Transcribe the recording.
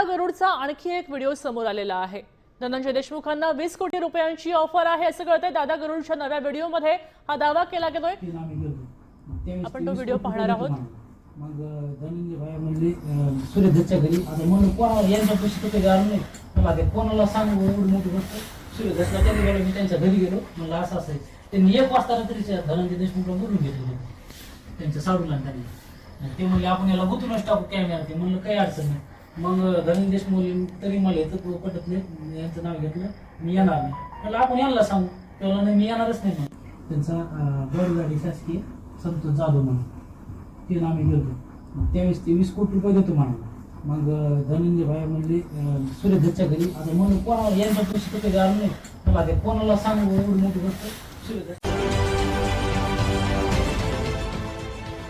दादा गरुडचा आणखी एक व्हिडिओ समोर आलेला आहे. धनंजय देशमुखांना वीस कोटी रुपयांची ऑफर आहे असं कळतंय. दादा गरुडच्या नव्या व्हिडिओमध्ये हा दावा केला गेलोय. आपण ते व्हिडिओ पाहणार आहोत. मग धनंजय भाई म्हणले घरी. आता म्हणून कोणाला यांच्या पैसे कुठे नाही. मला ते कोणाला सांगू एवढी मोठी गोष्ट? गेलो मी त्यांच्या घरी गेलो. म्हणलं असं असं. त्यांनी एक वाजता रात्रीच्या धनंजय देशमुखला बोलून घेतलं त्यांच्या साडूला त्यांनी. ते म्हणले आपण याला गुंतूनच टाकू कॅमेरा ते म्हणलं काही अडचण नाही. मग धनंजय देशमुख तरी मला येतं पटत नाही. यांचं नाव घेतलं मी येणार नाही. त्याला आपण यांना सांगू. त्याला नाही मी येणारच नाही त्यांचा बैलगाडी शासकीय संतोष जाधव म्हणून. ते आम्ही गेलो. मग त्यावेळेस ते वीस कोटी रुपये देतो म्हणून मग धनंजय भाई म्हणले अं, घरी. आता म्हणून कोणाला यांच्या पैसे कुठे गार नाही? मला ते कोणाला सांगू एवढी मोठी गोष्ट? सूर्यदत्त